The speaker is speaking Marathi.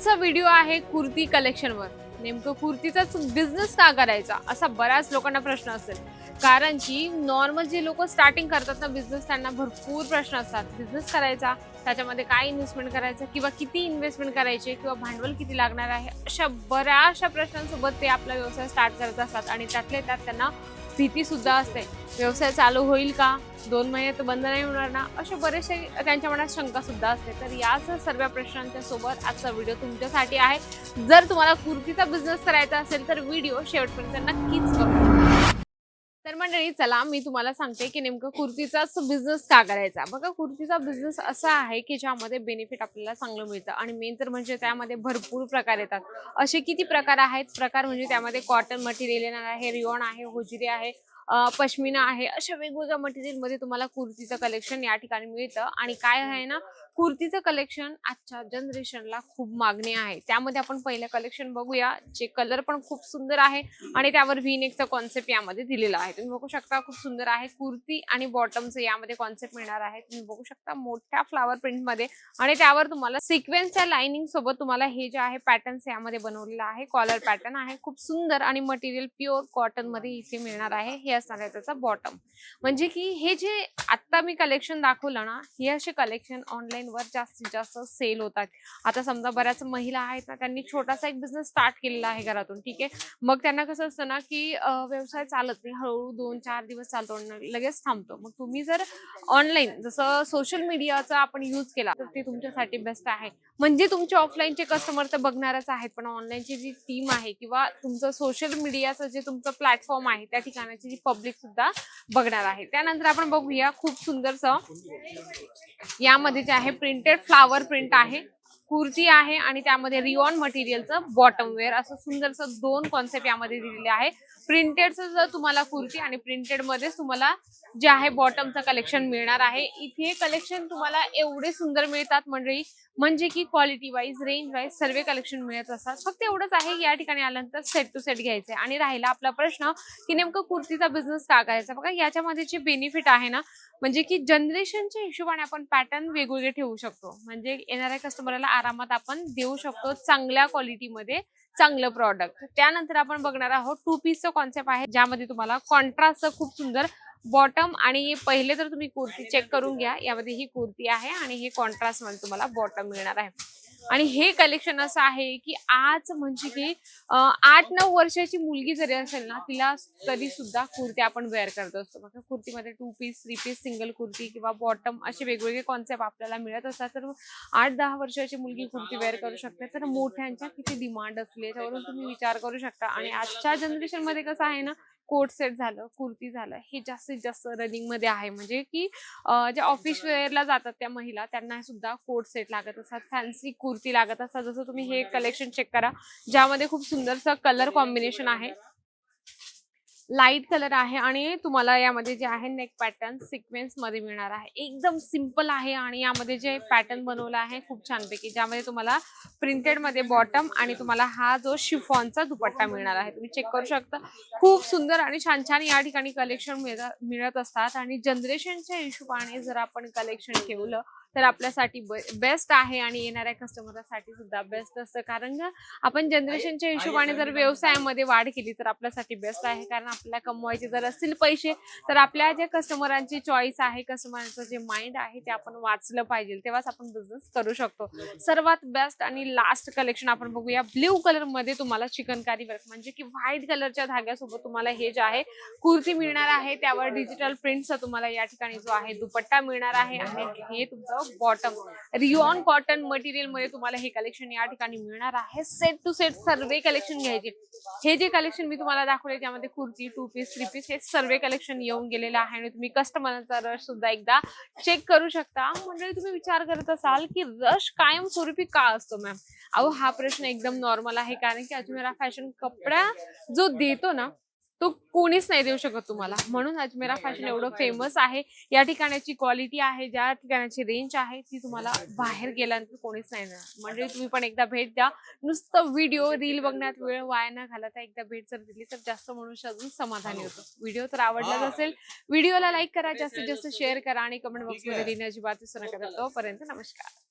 आजचा व्हिडिओ आहे कुर्ती कलेक्शनवर नेमकं कुर्तीचाच बिझनेस का करायचा असा बऱ्याच लोकांना प्रश्न असेल. कारण की नॉर्मल जे लोक स्टार्टिंग करतात ना बिझनेस त्यांना भरपूर प्रश्न असतात. बिझनेस करायचा त्याच्यामध्ये काय इन्व्हेस्टमेंट करायचं किंवा किती इन्व्हेस्टमेंट करायचे किंवा भांडवल किती लागणार आहे अशा बऱ्याचशा प्रश्नांसोबत ते आपला व्यवसाय स्टार्ट करत असतात आणि त्यातले त्यात त्यांना भीतीसुद्धा असते. व्यवसाय चालू होईल का? दोन महिने तर बंद नाही होणार ना? असे बरेचसे त्यांच्या मनात शंकासुद्धा असते. तर याच सर्व प्रश्नांच्या सोबत आजचा व्हिडिओ तुमच्यासाठी आहे. जर तुम्हाला कुर्तीचा बिझनेस करायचा असेल तर व्हिडिओ शेवटपर्यंत नक्कीच बघा. मंडळी चला मी तुम्हाला सांगते की नेमकं कुर्तीचाच बिझनेस का करायचा? बघा कुर्तीचा बिझनेस असा आहे की ज्यामध्ये बेनिफिट आपल्याला चांगलं मिळतं. आणि मेन तर म्हणजे त्यामध्ये भरपूर प्रकार येतात. असे किती प्रकार आहेत? प्रकार म्हणजे त्यामध्ये कॉटन मटेरियल येणार आहे रिओन आहे होजिरी आहे पश्मिना आहे अशा वेगवेगळ्या मटेरियलमध्ये तुम्हाला कुर्तीचं कलेक्शन या ठिकाणी मिळतं. आणि काय आहे ना कुर्तीचं कलेक्शन आजच्या जनरेशनला खूप मागणी आहे. त्यामध्ये आपण पहिलं कलेक्शन बघूया जे कलर पण खूप सुंदर आहे आणि त्यावर व्हीनेकचा कॉन्सेप्ट यामध्ये दिलेला आहे. तुम्ही बघू शकता खूप सुंदर आहे. कुर्ती आणि बॉटमचं यामध्ये कॉन्सेप्ट मिळणार आहे. तुम्ही बघू शकता मोठ्या फ्लावर प्रिंटमध्ये आणि त्यावर तुम्हाला सिक्वेन्सच्या लाइनिंग सोबत तुम्हाला हे जे आहे पॅटर्न्स यामध्ये बनवलेलं आहे. कॉलर पॅटर्न आहे. खूप सुंदर आणि मटेरियल प्युअर कॉटनमध्ये इथे मिळणार आहे. हे असणार आहे त्याचा बॉटम म्हणजे की हे जे आता मी कलेक्शन दाखवलं ना हे असे कलेक्शन ऑनलाईन वर जास्तीत जास्त सेल होतात. आता समजा बऱ्याच महिला आहेत ना त्यांनी छोटासा एक बिझनेस स्टार्ट केलेला आहे घरातून ठीक आहे? मग त्यांना कसं असतं ना की व्यवसाय चालत नाही. हळूहळू दोन चार दिवस चालतो आणि लगेच थांबतो. मग तुम्ही जर ऑनलाईन जसं सोशल मीडियाचा आपण यूज केला तर ते तुमच्यासाठी बेस्ट आहे. म्हणजे तुमचे ऑफलाईनचे कस्टमर तर बघणारच आहेत पण ऑनलाईनची जी टीम आहे किंवा तुमचं सोशल मीडियाचं जे तुमचं प्लॅटफॉर्म आहे त्या ठिकाणाची जी पब्लिक सुद्धा बघणार आहे. त्यानंतर आपण बघूया खूप सुंदरसं यामध्ये जे आहे प्रिंटेड फ्लावर प्रिंट आहे. कुर्ती आहे आणि त्यामध्ये रिओन मटेरियलचं बॉटम वेअर असं सुंदरसं दोन कॉन्सेप्ट यामध्ये दिलेले आहे प्रिंटेडचं जर तुम्हाला कुर्ती आणि प्रिंटेड मध्येच तुम्हाला जे आहे बॉटमचं कलेक्शन मिळणार आहे. इथे कलेक्शन तुम्हाला एवढे सुंदर मिळतात मंडळी. म्हणजे की क्वालिटी वाईज रेंज वाईज सर्व कलेक्शन मिळत असतात. फक्त एवढंच आहे या ठिकाणी आल्यानंतर सेट टू सेट घ्यायचे आणि राहिला आपला प्रश्न की नेमकं कुर्तीचा बिझनेस का करायचा? बघा याच्यामध्ये जे बेनिफिट आहे ना म्हणजे की जनरेशनच्या हिशोबाने आपण पॅटर्न वेगवेगळे ठेवू शकतो. म्हणजे येणाऱ्या कस्टमरला आरामात आपण देऊ शकतो चांगल्या क्वालिटीमध्ये चांगलं प्रॉडक्ट त्यानंतर आपण बघणार आहोत टू पीसचं कॉन्सेप्ट आहे ज्यामध्ये तुम्हाला कॉन्ट्रास्टचं खूप सुंदर बॉटम आणि पहिले तर तुम्ही कुर्ती चेक करून घ्या यामध्ये ही कुर्ती आहे आणि हे कॉन्ट्रास्टमध्ये तुम्हाला बॉटम मिळणार आहे. आणि हे कलेक्शन असं आहे की आज म्हणजे की आठ नऊ वर्षाची मुलगी जरी असेल ना तिला तरी सुद्धा कुर्ती आपण वेअर करत असतो. बघा कुर्तीमध्ये two piece three piece single kurti किंवा बॉटम असे वेगवेगळे कॉन्सेप्ट आपल्याला मिळत असतात. तर आठ दहा वर्षाची मुलगी कुर्ती वेअर करू शकते. तर मोठ्यांच्या किती डिमांड असली याच्यावरून तुम्ही विचार करू शकता. आणि आजच्या जनरेशनमध्ये कसं आहे ना कोट सेट झालं कुर्ती झालं हे जास्तीत जास्त रनिंगमध्ये आहे. म्हणजे की ज्या ऑफिस वेअरला जातात त्या महिला त्यांना सुद्धा कोट सेट लागत असतात फॅन्सी कुर्ती लागत असतात. जसं तुम्ही हे कलेक्शन चेक करा ज्यामध्ये खूप सुंदरसं कलर कॉम्बिनेशन आहे. लाइट कलर आहे आणि तुम्हाला यामध्ये जे आहे नेक पॅटर्न सिक्वेन्समध्ये मिळणार आहे. एकदम सिंपल आहे आणि यामध्ये जे पॅटर्न बनवलं आहे खूप छानपैकी ज्यामध्ये तुम्हाला प्रिंटेडमध्ये बॉटम आणि तुम्हाला हा जो शिफॉनचा दुपट्टा मिळणार आहे. तुम्ही चेक करू शकता. खूप सुंदर आणि छान छान या ठिकाणी कलेक्शन मिळत असतात आणि जनरेशनच्या हिशोबाने जर आपण कलेक्शन ठेवलं तर आपल्यासाठी बेस्ट आहे आणि येणाऱ्या कस्टमरसाठी सुद्धा बेस्ट असतं. कारण आपण जनरेशनच्या हिशोबाने जर व्यवसायामध्ये वाढ केली तर आपल्यासाठी बेस्ट आहे. कारण आपल्याला कमवायचे जर असतील पैसे तर आपल्या ज्या कस्टमरांची चॉईस आहे कस्टमरांचं जे माइंड आहे ते आपण वाचलं पाहिजे. तेव्हाच आपण बिझनेस करू शकतो. सर्वात बेस्ट आणि लास्ट कलेक्शन आपण बघूया. ब्ल्यू कलरमध्ये तुम्हाला चिकनकारी वर्क म्हणजे की व्हाईट कलरच्या धाग्यासोबत तुम्हाला हे जे आहे कुर्ती मिळणार आहे. त्यावर डिजिटल प्रिंटचा तुम्हाला या ठिकाणी जो आहे दुपट्टा मिळणार आहे. आणि हे तुमचं बॉटम रिओन कॉटन मटेरियलमध्ये तुम्हाला हे कलेक्शन या ठिकाणी मिळणार आहे. सेट टू सेट सर्व कलेक्शन घ्यायचे. हे जे कलेक्शन मी तुम्हाला दाखवले त्यामध्ये kurti two piece three piece हे सर्व कलेक्शन येऊन गेलेलं आहे आणि तुम्ही कस्टमरचा रश सुद्धा एकदा चेक करू शकता. म्हणजे तुम्ही विचार करत असाल की रश कायमस्वरूपी का असतो मॅम अहो हा प्रश्न एकदम नॉर्मल आहे कारण की अजमेरा फॅशन कपडा जो देतो ना तो कोणीच नाही देऊ शकत तुम्हाला. म्हणून अजमेरा फॅशन एवढं फेमस आहे. या ठिकाणाची क्वालिटी आहे ज्या ठिकाणाची रेंज आहे ती तुम्हाला बाहेर गेल्यानंतर कोणीच नाही देणार. म्हणजे तुम्ही पण एकदा भेट द्या. नुसतं व्हिडिओ रील बघण्यात वेळ वाया न घालता एकदा भेट जर दिली तर जास्त मनुष्य अजून समाधानी होतो. व्हिडिओ तर आवडलाच असेल. व्हिडिओला लाईक करा जास्तीत जास्त शेअर करा आणि कमेंट बॉक्समध्ये लिहिण्याची बात विसरू नका. तोपर्यंत नमस्कार.